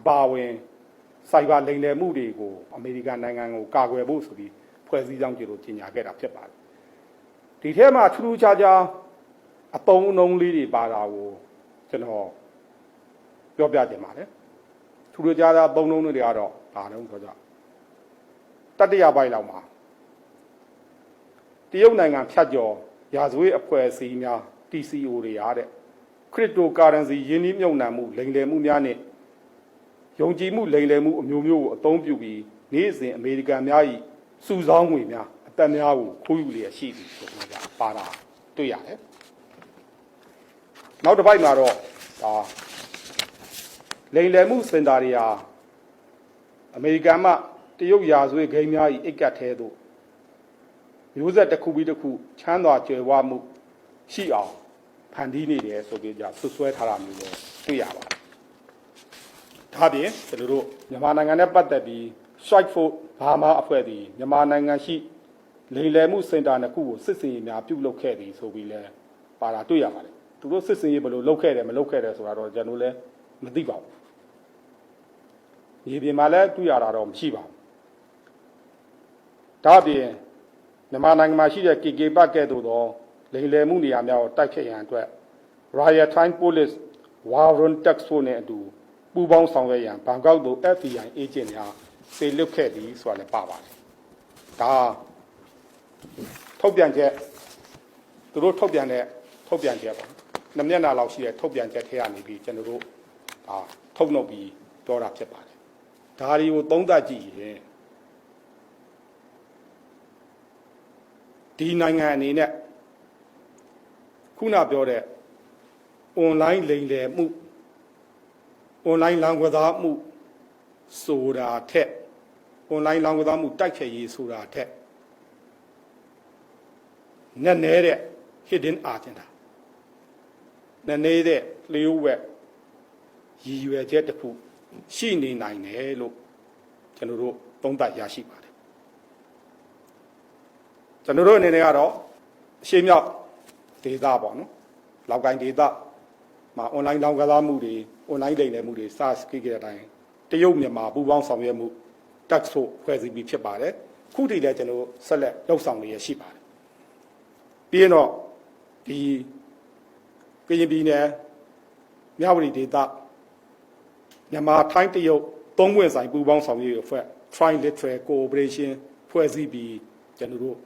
အပါအဝင်စိုက်ဘာလိမ်လည်မှုတွေကိုအမေရိကန်နိုင်ငံကိုကာကွယ်ဖို့ဆိုပြီးဖွဲ့စည်းကြောင်းကြလို့ကြီးညာခဲ့တာဖြစ်ပါတယ်ဒီထဲမှာထူးထူးခြားခြားအတုံးအနှုံးလေးတွေပါတာကိုကျွန်တော်ပြောပြခြင်းပါတယ်ထူးထူးခြားခြားအတုံးအနှုံးတွေကတော့ဒါတော့ဆိုကြတတိယပိုင်းလောက်မှာတရုတ်နိုင်ငံဖြတ်ကျော်ရာဇဝတ်အဖွဲ့အစည်းများ TCO တွေရတဲ့ cryptocurrency ယင်းနှိမ့်မြုံနှံမှုလိမ်လည်မှုများနဲ့ ယုံကြည်မှုလိမ်လည်မှုအမျိုးမျိုးကိုအသုံးပြုပြီးနေ့စဉ်အမေရိကန်များ၏စုဆောင်းငွေများအသက်များကိုခိုးယူလျက်ရှိသည်ဆိုတော့ကြာပါတာတွေ့ရတယ်နောက်တစ်ပိုက်မှာတော့ဒါလိမ်လည်မှုစင်တာတွေဟာအမေရိကန်မှတရုတ်ရာဇဝတ်ဂိမ်းများ၏အိတ်ကတ်သေးသို့မျိုးဆက်တစ်ခုပြီးတစ်ခုချမ်းသာကြွယ်ဝမှုရှိအောင်ဖန်တီးနေတယ်ဆိုပြီးကြဆွဆွဲထားတာမျိုးတော့တွေ့ရပါတယ်။ ဒါပြင်ကျွန်တော်တို့မြန်မာနိုင်ငံနဲ့ပတ်သက်ပြီး Strike Force ဘာမာအဖွဲ့သည်မြန်မာနိုင်ငံရှိလိမ်လည်မှုစင်တာနှစ်ခုကိုစစ်စင်ရေးများပြုလုပ်ခဲ့သည်ဆိုပြီးလဲပါတာတွေ့ရပါတယ်။သူတို့စစ်စင်ရေးဘယ်လိုလုပ်ခဲ့တယ်မလုပ်ခဲ့တယ်ဆိုတာတော့ကျွန်တော်လည်းမသိပါဘူး။ဒီပြင်မှာလည်းတွေ့ရတာတော့မရှိပါဘူး။ဒါပြင်မြန်မာနိုင်ငံမှာရှိတဲ့ KK ဘတ်ကဲ့သို့သောလိမ်လည်မှုနေရာများကိုတိုက်ဖျက်ရန်အတွက် Royal Thai Police Warren Tax Force နဲ့အတူ ပူးပေါင်းဆောင်ရွက်ရန်ဘန်ကောက်သို့ FBI agent များစေလွှတ်ခဲ့သည်ဆိုတာလည်းပါပါတယ်။ဒါထုတ်ပြန်ချက်သူတို့ထုတ်ပြန်တဲ့ထုတ်ပြန်ချက်ပေါ့။နှစ်မျက်နှာလောက်ရှိတဲ့ထုတ်ပြန်ချက်ထဲကနေပြီးကျွန်တော်တို့ဒါထုတ်နှုတ်ပြီးပြောတာဖြစ်ပါတယ်။ဒါတွေကိုသုံးသပ်ကြည့်ရင်ဒီနိုင်ငံအနေနဲ့ခုနပြောတဲ့ online လိမ်လည်မှု online လောင်းကစားမှုဆိုတာထက် online လောင်းကစားမှုတိုက်ဖျက်ရေးဆိုတာထက်နက်နဲတဲ့ hidden agenda နက်နဲတဲ့လျှို့ဝှက်ရည်ရွယ်ချက်တစ်ခုရှိနေနိုင်တယ်လို့ကျွန်တော်တို့သုံးသပ်ရရှိပါတယ်ကျွန်တော်တို့အနေနဲ့ကတော့အရှိမြောက်ဒေတာပေါ့နော်လောက်ကိုင်းဒေတာ မှာ online လောင်းကစားမှုတွေ online လိမ်လည်မှုတွေ SARS ကိခဲ့တဲ့အတိုင်းတရုတ်မြန်မာပူးပေါင်းဆောင်ရွက်မှု tax ဖို့ဖွဲ့စည်းပြီးဖြစ်ပါတယ်ခုတည်းလည်းကျွန်တော်ဆက်လက်လှုပ်ဆောင်နေရရှိပါတယ်ပြီးရင်တော့ဒီကရင်ပြည်နယ်မြဝတီဒေတာမြန်မာထိုင်းတရုတ်သုံးဝင်ဆိုင်ပူးပေါင်းဆောင်ရွက်ရေးအဖွဲ့ Trilateral Cooperation ဖွဲ့စည်းပြီးကျွန်တော်တို့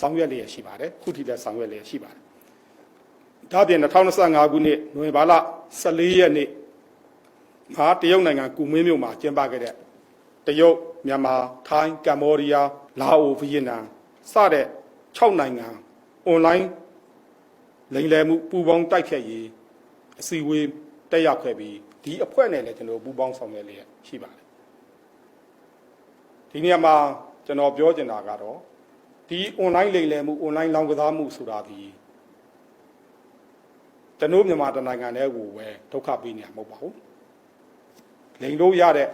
ဆောင်ရွက်လျက်ရှိပါတယ်ခုထိလည်းဆောင်ရွက်လျက်ရှိပါတယ် ဒါ့အပြင်2025ခုနှစ်နိုဝင်ဘာလ14ရက်နေ့မှာတရုတ်နိုင်ငံကူမင်းမြို့မှာကျင်းပခဲ့တဲ့တရုတ်မြန်မာထိုင်းကမ္ဘောဒီးယားလာအိုဗီယက်နမ်စတဲ့6နိုင်ငံအွန်လိုင်းလိမ်လည်မှုပူးပေါင်းတိုက်ဖြတ်ရေးအစည်းအဝေးတက်ရောက်ခဲ့ပြီးဒီအဖွဲ့နဲ့လည်းကျွန်တော်ပူးပေါင်းဆောင်ရွက်လျက်ရှိပါတယ်ဒီနေရာမှာကျွန်တော်ပြောချင်တာကတော့ဒီ online လိမ်လည်မှု online လောင်းကစားမှုဆိုတာဒီ ကျွန်တော်မြန်မာတနိုင်ငံတည်းကိုပဲဒုက္ခပေးနေမှာမဟုတ်ပါဘူးလိမ်လို့ရတဲ့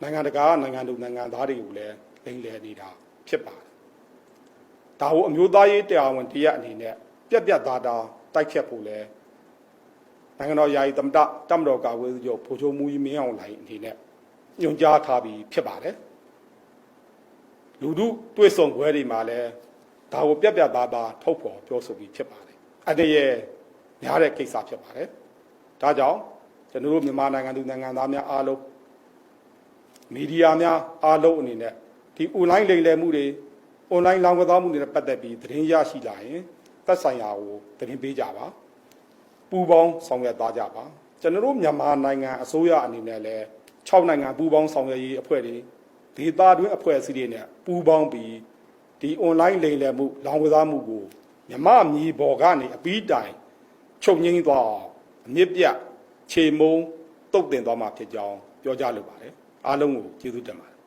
နိုင်ငံတကာနိုင်ငံသူနိုင်ငံသားတွေကိုလည်းလိမ်လည်နေတာဖြစ်ပါတယ်ဒါကိုအမျိုးသားရေးတရားဝင်တရားအနေနဲ့ပြက်ပြက်သားသားတိုက်ခတ်ဖို့လဲနိုင်ငံတော်ယာယီသမ္မတတမတော်ကာကွယ်ရေးချုပ်ဗိုလ်ချုပ်မူကြီးမင်းအောင်လှိုင်အနေနဲ့ညွှန်ကြားထားပြီးဖြစ်ပါတယ်လူတို့တွေ့ဆုံပွဲတွေမှာလည်းဒါကိုပြက်ပြက်သားသားထုတ်ဖော်ပြောဆိုပြီးဖြစ်ပါတယ် အတရေများတဲ့ကိစ္စဖြစ်ပါတယ်ဒါကြောင့်ကျွန်တော်တို့မြန်မာနိုင်ငံသူနိုင်ငံသားများအားလုံးမီဒီယာများအားလုံးအနေနဲ့ဒီ online လိမ်လည်မှုတွေ online လောင်းကစားမှုတွေနဲ့ပတ်သက်ပြီးသတင်းရရှိလာရင်သက်ဆိုင်ရာကိုသတင်းပေးကြပါပူးပေါင်းဆောင်ရွက်သားကြပါကျွန်တော်တို့မြန်မာနိုင်ငံအစိုးရအနေနဲ့လည်း6နိုင်ငံပူးပေါင်းဆောင်ရွက်ရေးအဖွဲ့တွေဒေသတွင်းအဖွဲ့အစည်းတွေနဲ့ပူးပေါင်းပြီးဒီ online လိမ်လည်မှုလောင်းကစားမှုကို မြမမြေပေါ်ကနေအပီးတိုင်ချုပ်ငိမ့်သွားအောင်အမြင့်ပြတ်ခြေမုံတုတ်တင်သွားမှာဖြစ်ကြောင်းပြောကြားလိုပါတယ်အားလုံးကိုကျေးဇူးတင်ပါတယ်